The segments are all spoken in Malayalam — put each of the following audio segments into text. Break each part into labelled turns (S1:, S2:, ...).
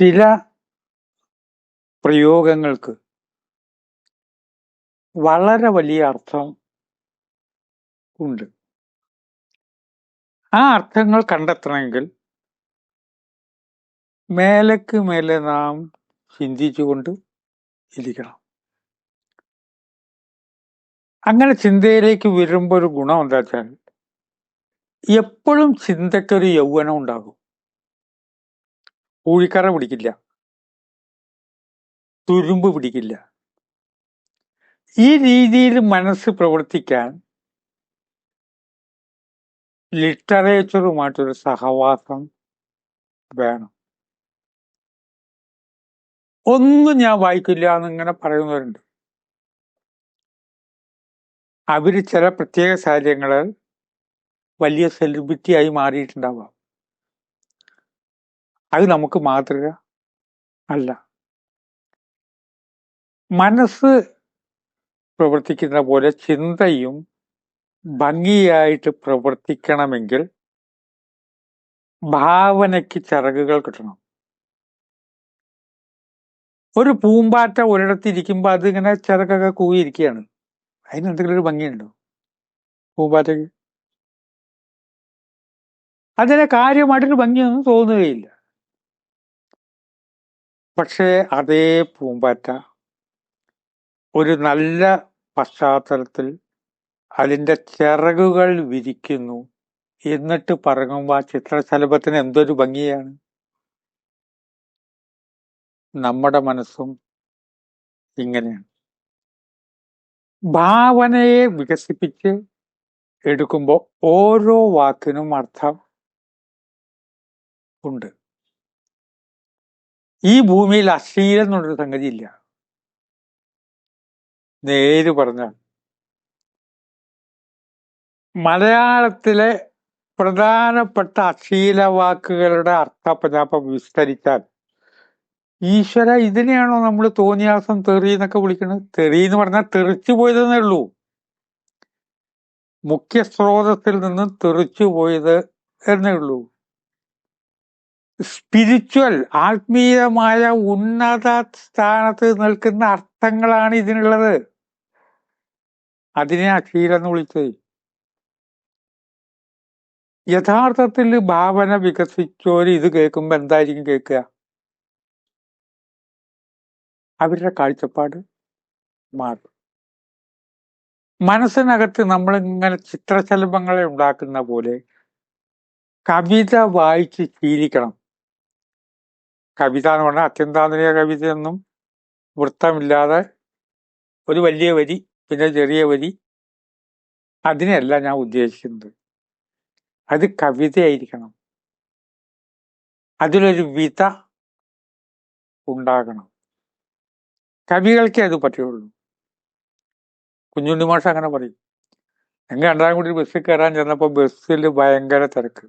S1: ചില പ്രയോഗങ്ങൾക്ക് വളരെ വലിയ അർത്ഥം ഉണ്ട്. ആ അർത്ഥങ്ങൾ കണ്ടെത്തണമെങ്കിൽ മേലക്ക് മേലെ നാം ചിന്തിച്ചുകൊണ്ട് ഇരിക്കണം. അങ്ങനെ ചിന്തയിലേക്ക് വരുമ്പോൾ ഒരു ഗുണം എന്താ വെച്ചാൽ എപ്പോഴും ചിന്തയ്ക്കൊരു യൗവനം ഉണ്ടാകും. ഊഴിക്കറ പിടിക്കില്ല. തുരുമ്പ് പിടിക്കില്ല. ഈ രീതിയിൽ മനസ്സ് പ്രവർത്തിക്കാൻ ലിറ്ററേച്ചറുമായിട്ടൊരു സഹവാസം വേണം. ഒന്നും ഞാൻ വായിക്കില്ല എന്നിങ്ങനെ പറയുന്നവരുണ്ട്. അവർ ചില പ്രത്യേക സാഹചര്യങ്ങളിൽ വലിയ സെലിബ്രിറ്റി ആയി മാറിയിട്ടുണ്ടാവാം. അത് നമുക്ക് മാതൃക അല്ല. മനസ്സ് പ്രവർത്തിക്കുന്ന പോലെ ചിന്തയും ഭംഗിയായിട്ട് പ്രവർത്തിക്കണമെങ്കിൽ ഭാവനയ്ക്ക് ചിറകുകൾ കിട്ടണം. ഒരു പൂമ്പാറ്റ ഒരിടത്തിരിക്കുമ്പോൾ അതിങ്ങനെ ചിറകൊക്കെ കൂവിയിരിക്കുകയാണ് അതിന് എന്തെങ്കിലും ഒരു ഭംഗിയുണ്ടോ? പൂമ്പാറ്റയ്ക്ക്? അതിനെ കാര്യമായിട്ടൊരു ഭംഗിയൊന്നും തോന്നുകയില്ല. പക്ഷേ അതേ പൂമ്പാറ്റ ഒരു നല്ല പശ്ചാത്തലത്തിൽ അതിന്റെ ചിറകുകൾ വിരിക്കുന്നു. എന്നിട്ട് പറയുമ്പോൾ ആ ചിത്രശലഭത്തിന് എന്തൊരു ഭംഗിയാണ്. നമ്മുടെ മനസ്സും ഇങ്ങനെയാണ്. ഭാവനയെ വികസിപ്പിച്ച് എടുക്കുമ്പോൾ ഓരോ വാക്കിനും അർത്ഥം ഉണ്ട്. ഈ ഭൂമിയിൽ അശ്ലീലം എന്നുള്ളൊരു സംഗതി ഇല്ല നേര് പറഞ്ഞാൽ മലയാളത്തിലെ പ്രധാനപ്പെട്ട അശ്ലീല വാക്കുകളുടെ അർത്ഥപ്പനാപ്പം വിസ്തരിച്ചാൽ ഈശ്വര ഇതിനെയാണോ നമ്മൾ തോന്നിയാസം തെറി എന്നൊക്കെ വിളിക്കുന്നത്? തെറി എന്ന് പറഞ്ഞാൽ തെറിച്ചു പോയതെന്നേ ഉള്ളൂ. മുഖ്യ സ്രോതസ്സിൽ നിന്ന് തെറിച്ചു പോയത് എന്നേ ഉള്ളൂ. സ്പിരിച്വൽ ആത്മീയമായ ഉന്നത സ്ഥാനത്ത് നിൽക്കുന്ന അർത്ഥങ്ങളാണ് ഇതിനുള്ളത്. അതിനെ അഖീലെന്ന് വിളിച്ചത്. യഥാർത്ഥത്തിൽ ഭാവന വികസിച്ചോര് ഇത് കേൾക്കുമ്പോ എന്തായിരിക്കും കേൾക്കുക? അവരുടെ കാഴ്ചപ്പാട് മാറും. മനസ്സിനകത്ത് നമ്മളിങ്ങനെ ചിത്രശലഭങ്ങളെ ഉണ്ടാക്കുന്ന പോലെ കവിത വായിച്ച് ശീലിക്കണം. കവിത എന്ന് പറഞ്ഞാൽ അത്യന്താധുനിക കവിതയൊന്നും വൃത്തമില്ലാതെ ഒരു വലിയ വരി പിന്നെ ചെറിയ വരി അതിനെയല്ല ഞാൻ ഉദ്ദേശിക്കുന്നത്. അത് കവിതയായിരിക്കണം. അതിലൊരു വിത ഉണ്ടാകണം. കവികൾക്കേ അത് പറ്റുള്ളൂ. കുഞ്ഞുണ്ണി മാഷ് അങ്ങനെ പറയും. ഞങ്ങൾ രണ്ടാം കൂടി ബസ്സിൽ കയറാൻ ചെന്നപ്പോൾ ബസ്സിൽ ഭയങ്കര തിരക്ക്.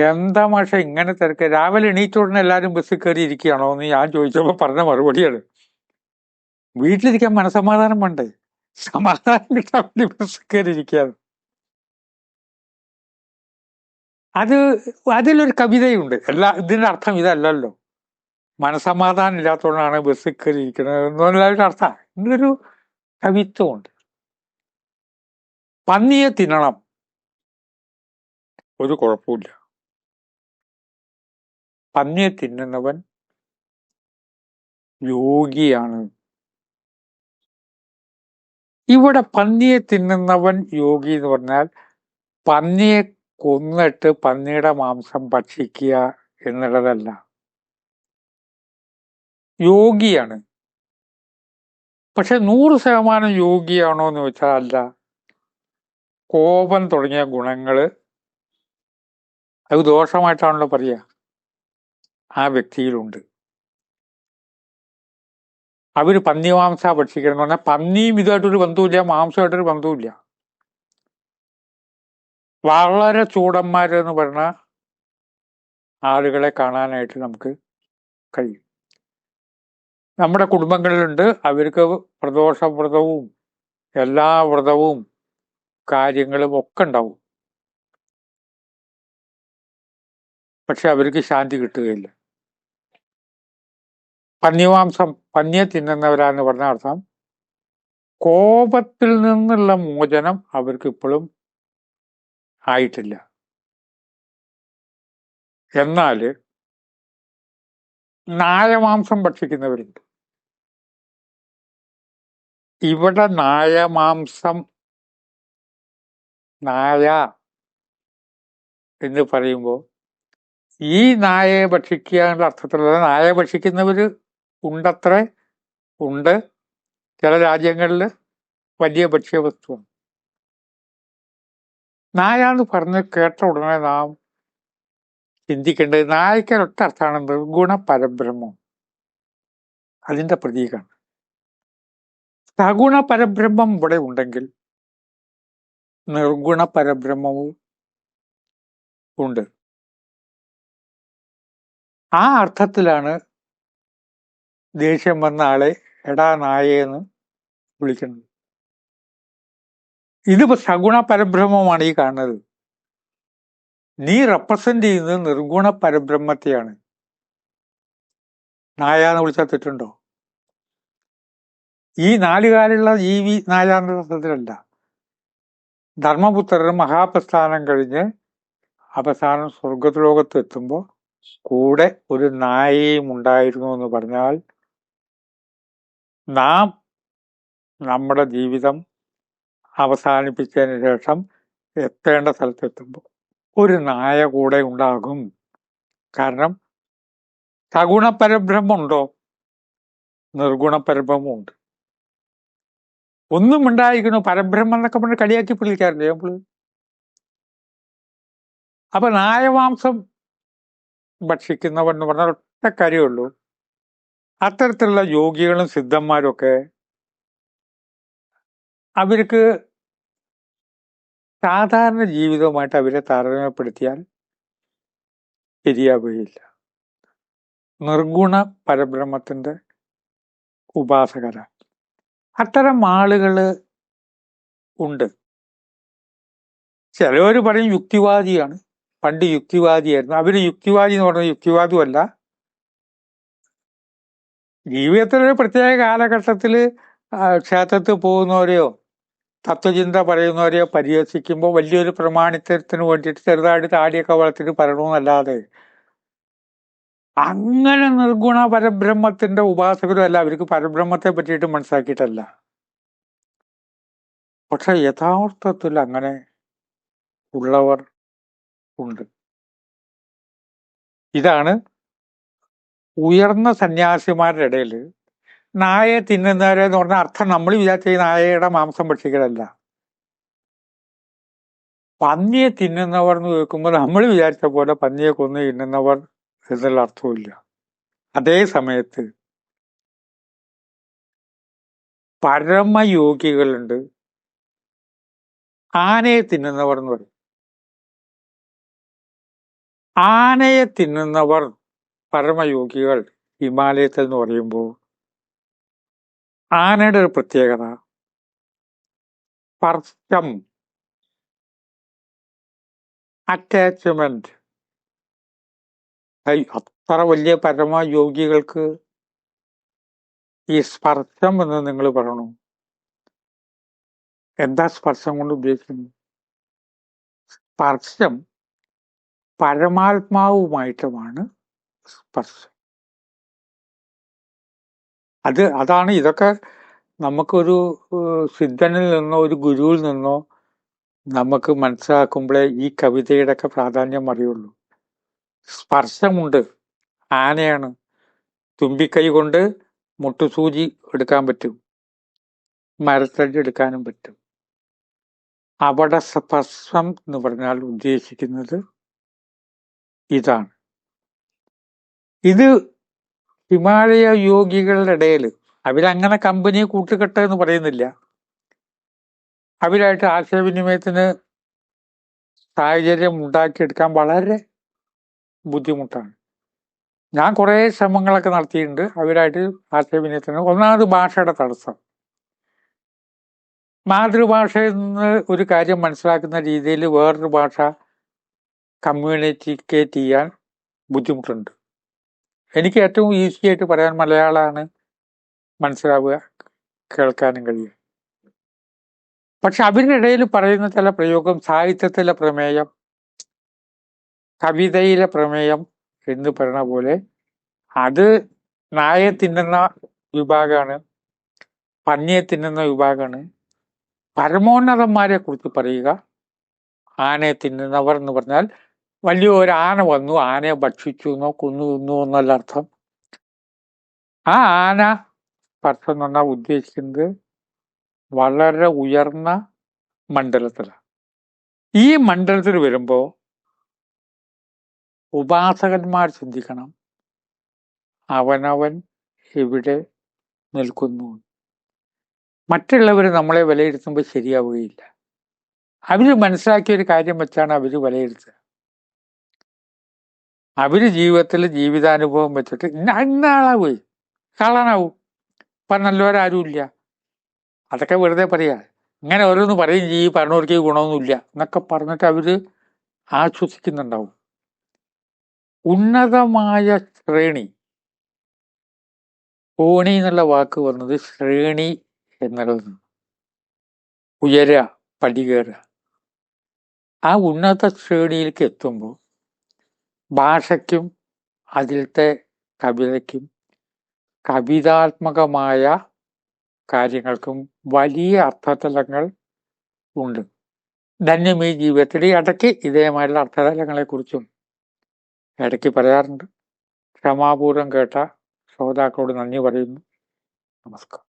S1: എന്താ മാഷ ഇങ്ങനെ തിരക്ക്? രാവിലെ എണീറ്റ ഉടനെ എല്ലാരും ബസ്സിൽ കയറി ഇരിക്കുകയാണോ എന്ന് ഞാൻ ചോദിച്ചപ്പോൾ പറഞ്ഞ മറുപടിയാണ്. വീട്ടിലിരിക്കാൻ മനസമാധാനം വേണ്ടേ? സമാധാനം കിട്ടാൻ വേണ്ടി ബസ്സിൽ കയറി ഇരിക്കുകയാണ്. അത് അതിലൊരു കവിതയുണ്ട്. എല്ലാ ഇതിന്റെ അർത്ഥം ഇതല്ലല്ലോ. മനസമാധാനം ഇല്ലാത്തതുകൊണ്ടാണ് ബസ് കയറി ഇരിക്കുന്നത് എന്നുള്ളൊരു അർത്ഥം. ഇതൊരു കവിത്വമുണ്ട്. പന്നിയെ തിന്നണം. ഒരു കുഴപ്പമില്ല പന്നിയെ തിന്നുന്നവൻ യോഗിയാണ്. ഇവിടെ പന്നിയെ തിന്നുന്നവൻ യോഗി എന്ന് പറഞ്ഞാൽ പന്നിയെ കൊന്നിട്ട് പന്നിയുടെ മാംസം ഭക്ഷിക്കുക എന്നുള്ളതല്ല. യോഗിയാണ്. പക്ഷെ നൂറ് ശതമാനം യോഗിയാണോ എന്ന് വെച്ചാൽ അല്ല. കോപം തുടങ്ങിയ ഗുണങ്ങൾ അത് ദോഷമായിട്ടാണല്ലോ പറയുക. ആ വ്യക്തിയിലുണ്ട്. അവർ പന്നി മാംസ ഭക്ഷിക്കണം എന്ന് പറഞ്ഞാൽ പന്നിയും ഇതുമായിട്ടൊരു ബന്ധവുമില്ല മാംസമായിട്ടൊരു ബന്ധവുമില്ല. വളരെ ചൂടന്മാരെന്ന് പറഞ്ഞ ആളുകളെ കാണാനായിട്ട് നമുക്ക് കഴിയും. നമ്മുടെ കുടുംബങ്ങളിലുണ്ട്. അവർക്ക് പ്രദോഷ വ്രതവും എല്ലാ വ്രതവും കാര്യങ്ങളും ഒക്കെ ഉണ്ടാവും. പക്ഷെ അവർക്ക് ശാന്തി കിട്ടുകയില്ല. പന്നിമാംസം പന്നിയെ തിന്നുന്നവരാന്ന് പറഞ്ഞ അർത്ഥം. കോപത്തിൽ നിന്നുള്ള മോചനം അവർക്ക് ഇപ്പോഴും ആയിട്ടില്ല. എന്നാൽ നായമാംസം ഭക്ഷിക്കുന്നവരുണ്ട്. ഇവിടെ നായമാംസം നായ എന്ന് പറയുമ്പോൾ ഈ നായയെ ഭക്ഷിക്കുക എന്നുള്ള അർത്ഥത്തിലുള്ള നായ ഭക്ഷിക്കുന്നവര് ഉണ്ടത്രേ? ഉണ്ട്. ചില രാജ്യങ്ങളിൽ വലിയ ഭക്ഷ്യവസ്തുവാണ്. നായാന്ന് പറഞ്ഞ് കേട്ട ഉടനെ നാം ചിന്തിക്കേണ്ടത് നായയ്ക്ക് ഒറ്റ അർത്ഥമാണ് നിർഗുണ പരബ്രഹ്മം അതിന്റെ പ്രതീകമാണ്. സഗുണ പരബ്രഹ്മം ഇവിടെ ഉണ്ടെങ്കിൽ നിർഗുണ പരബ്രഹ്മവും ഉണ്ട്. ആ അർത്ഥത്തിലാണ് ദേഷ്യം വന്ന ആളെ എടാ നായേന്ന് വിളിക്കുന്നത് ഇതിപ്പോ സഗുണ പരബ്രഹ്മമാണ് ഈ കാണുന്നത്. നീ റെപ്രസെന്റ് ചെയ്യുന്നത് നിർഗുണ പരബ്രഹ്മത്തെയാണ്. നായ എന്ന് വിളിച്ചാൽ തെറ്റുണ്ടോ? ഈ നാലുകാലുള്ള ജീവി നായ എന്ന അർത്ഥത്തിലല്ല ധർമ്മപുത്രർ മഹാപ്രസ്ഥാനം കഴിഞ്ഞ് അവസാനം സ്വർഗലോകത്ത് എത്തുമ്പോൾ കൂടെ ഒരു നായയും ഉണ്ടായിരുന്നു എന്ന് പറഞ്ഞാൽ നാം നമ്മുടെ ജീവിതം അവസാനിപ്പിച്ചതിന് ശേഷം എത്തേണ്ട സ്ഥലത്തെത്തുമ്പോൾ ഒരു നായ കൂടെ ഉണ്ടാകും. കാരണം സഗുണ പരബ്രഹ്മം ഉണ്ടോ നിർഗുണ പരബ്രഹ്മം ഉണ്ട് ഒന്നും ഉണ്ടായിരിക്കുന്നു. പരബ്രഹ്മം എന്നൊക്കെ പറഞ്ഞ് കളിയാക്കി പിടിക്കാറില്ലേ നമ്മൾ? അപ്പൊ നായമാംസം ഭക്ഷിക്കുന്നവൻ എന്ന് പറഞ്ഞാൽ ഒറ്റ കാര്യമുള്ളൂ അത്തരത്തിലുള്ള യോഗികളും സിദ്ധന്മാരും ഒക്കെ അവർക്ക് സാധാരണ ജീവിതവുമായിട്ട് അവരെ താരതമ്യപ്പെടുത്തിയാൽ ശരിയാവുകയില്ല. നിർഗുണ പരബ്രഹ്മത്തിന്റെ ഉപാസകര. അത്തരം ആളുകൾ ഉണ്ട്. ചിലവർ പറയും യുക്തിവാദിയാണ്. പണ്ട് യുക്തിവാദിയായിരുന്നു. അവർ യുക്തിവാദി എന്ന് പറഞ്ഞാൽ യുക്തിവാദമല്ല ജീവിതത്തിലൊരു പ്രത്യേക കാലഘട്ടത്തിൽ ക്ഷേത്രത്തിൽ പോകുന്നവരെയോ തത്വചിന്ത പറയുന്നവരെയോ പരിഹസിക്കുമ്പോൾ വലിയൊരു പ്രമാണിത്തരത്തിന് വേണ്ടിയിട്ട് ചെറുതായിട്ട് താടിയൊക്കെ വളർത്തിട്ട് പറയണമെന്നല്ലാതെ അങ്ങനെ നിർഗുണ പരബ്രഹ്മത്തിന്റെ ഉപാസകരും അല്ല അവർക്ക് പരബ്രഹ്മത്തെ പറ്റിയിട്ട് മനസ്സിലാക്കിയിട്ടല്ല. പക്ഷെ യഥാർത്ഥത്തിൽ അങ്ങനെ ഉള്ളവർ ഉണ്ട്. ഇതാണ് ഉയർന്ന സന്യാസിമാരുടെ ഇടയിൽ നായയെ തിന്നുന്നവരെ എന്ന് പറഞ്ഞ അർത്ഥം നമ്മൾ വിചാരിച്ച ഈ നായയുടെ മാംസം ഭക്ഷിക്കലല്ല. പന്നിയെ തിന്നുന്നവർ എന്ന് കേൾക്കുമ്പോൾ നമ്മൾ വിചാരിച്ച പോലെ പന്നിയെ കൊന്ന് തിന്നുന്നവർ എന്നുള്ള അർത്ഥമില്ല അതേ സമയത്ത് പരമയോഗികളുണ്ട്. ആനയെ തിന്നുന്നവർ എന്ന് പറയും. ആനയെ തിന്നുന്നവർ പരമയോഗികൾ ഹിമാലയത്തിൽ എന്ന് പറയുമ്പോൾ ആനയുടെ ഒരു പ്രത്യേകത. സ്പർശം അറ്റാച്ച്മെന്റ് അത്ര വലിയ പരമയോഗികൾക്ക് ഈ സ്പർശം എന്ന് നിങ്ങൾ പറയണു? എന്താ സ്പർശം കൊണ്ട് ഉദ്ദേശിക്കുന്നത്? സ്പർശം പരമാത്മാവുമായിട്ടുമാണ് സ്പർശം അത് അതാണ് ഇതൊക്കെ നമുക്കൊരു സിദ്ധനിൽ നിന്നോ ഒരു ഗുരുവിൽ നിന്നോ നമുക്ക് മനസ്സിലാക്കുമ്പോഴേ ഈ കവിതയുടെ ഒക്കെ പ്രാധാന്യം അറിയുള്ളൂ. സ്പർശമുണ്ട് ആനയാണ്. തുമ്പിക്കൈ കൊണ്ട് മുട്ടുസൂചി എടുക്കാൻ പറ്റും. മരത്തടി എടുക്കാനും പറ്റും. അവിടെ സ്പർശം എന്ന് പറഞ്ഞാൽ ഉദ്ദേശിക്കുന്നത് ഇതാണ്. ഇത് ഹിമാലയ യോഗികളുടെ ഇടയിൽ അവരങ്ങനെ കമ്പനിയെ കൂട്ടുകെട്ട് എന്ന് പറയുന്നില്ല. അവരായിട്ട് ആശയവിനിമയത്തിന് സാഹചര്യം ഉണ്ടാക്കിയെടുക്കാൻ വളരെ ബുദ്ധിമുട്ടാണ്. ഞാൻ കുറേ ശ്രമങ്ങളൊക്കെ നടത്തിയിട്ടുണ്ട് അവരായിട്ട് ആശയവിനിമയത്തിന്. ഒന്നാമത് ഭാഷയുടെ തടസ്സം. മാതൃഭാഷയിൽ നിന്ന് ഒരു കാര്യം മനസ്സിലാക്കുന്ന രീതിയിൽ വേറൊരു ഭാഷ കമ്മ്യൂണിക്കേറ്റ് ചെയ്യാൻ ബുദ്ധിമുട്ടുണ്ട്. എനിക്ക് ഏറ്റവും ഈസി ആയിട്ട് പറയാൻ മലയാളമാണ് മനസ്സിലാവുക കേൾക്കാനും കഴിയും. പക്ഷെ അവരുടെ പറയുന്ന ചില പ്രയോഗം സാഹിത്യത്തിലെ പ്രമേയം കവിതയിലെ പ്രമേയം എന്ന് പറയണ പോലെ അത് നായെ തിന്നുന്ന വിഭാഗമാണ് പന്നിയെ തിന്നുന്ന വിഭാഗമാണ്. പരമോന്നതന്മാരെ കുറിച്ച് പറയുക ആനയെ തിന്നുന്നവർ എന്ന് പറഞ്ഞാൽ വലിയ ഒരു ആന വന്നു. ആനയെ ഭക്ഷിച്ചു എന്നോ കൊന്നു തിന്നു എന്നല്ല അർത്ഥം ആ ആന സ്പർശം എന്ന് പറഞ്ഞാൽ ഉദ്ദേശിക്കുന്നത് വളരെ ഉയർന്ന മണ്ഡലത്തിലാണ്. ഈ മണ്ഡലത്തിൽ വരുമ്പോൾ ഉപാസകന്മാർ ചിന്തിക്കണം. അവനവൻ എവിടെ നിൽക്കുന്നു? മറ്റുള്ളവർ നമ്മളെ വിലയിരുത്തുമ്പോൾ ശരിയാവുകയില്ല. അവർ മനസ്സിലാക്കിയ ഒരു കാര്യം വെച്ചാണ് അവർ വിലയിരുത്തുക. അവർ ജീവിതത്തിൽ ജീവിതാനുഭവം വെച്ചിട്ട് ഇന്ന ഇന്ന ആളാവേ കള്ളനാവും. ഇപ്പം നല്ലവരാരുമില്ല അതൊക്കെ വെറുതെ പറയാ. ഇങ്ങനെ ഓരോന്ന് പറയും ചെയ്യും. പറഞ്ഞവർക്ക് ഗുണമൊന്നുമില്ല. എന്നൊക്കെ പറഞ്ഞിട്ട് അവർ ആശ്വസിക്കുന്നുണ്ടാവും. ഉന്നതമായ ശ്രേണി. കോണി എന്നുള്ള വാക്ക് വന്നത് ശ്രേണി എന്നുള്ളത്. ഉയര പടികേറ. ആ ഉന്നത ശ്രേണിയിലേക്ക് എത്തുമ്പോൾ ഭാഷയ്ക്കും അതിലത്തെ കവിതയ്ക്കും കവിതാത്മകമായ കാര്യങ്ങൾക്കും വലിയ അർത്ഥതലങ്ങൾ ഉണ്ട്. ധന്യമീ ജീവിതത്തിൽ ഇടയ്ക്ക് ഇതേമാതിരിയുള്ള അർത്ഥതലങ്ങളെ കുറിച്ചും ഇടയ്ക്ക് പറയാറുണ്ട്. ക്ഷമാപൂർവം കേട്ട ശ്രോതാക്കളോട് നന്ദി പറയുന്നു. നമസ്കാരം.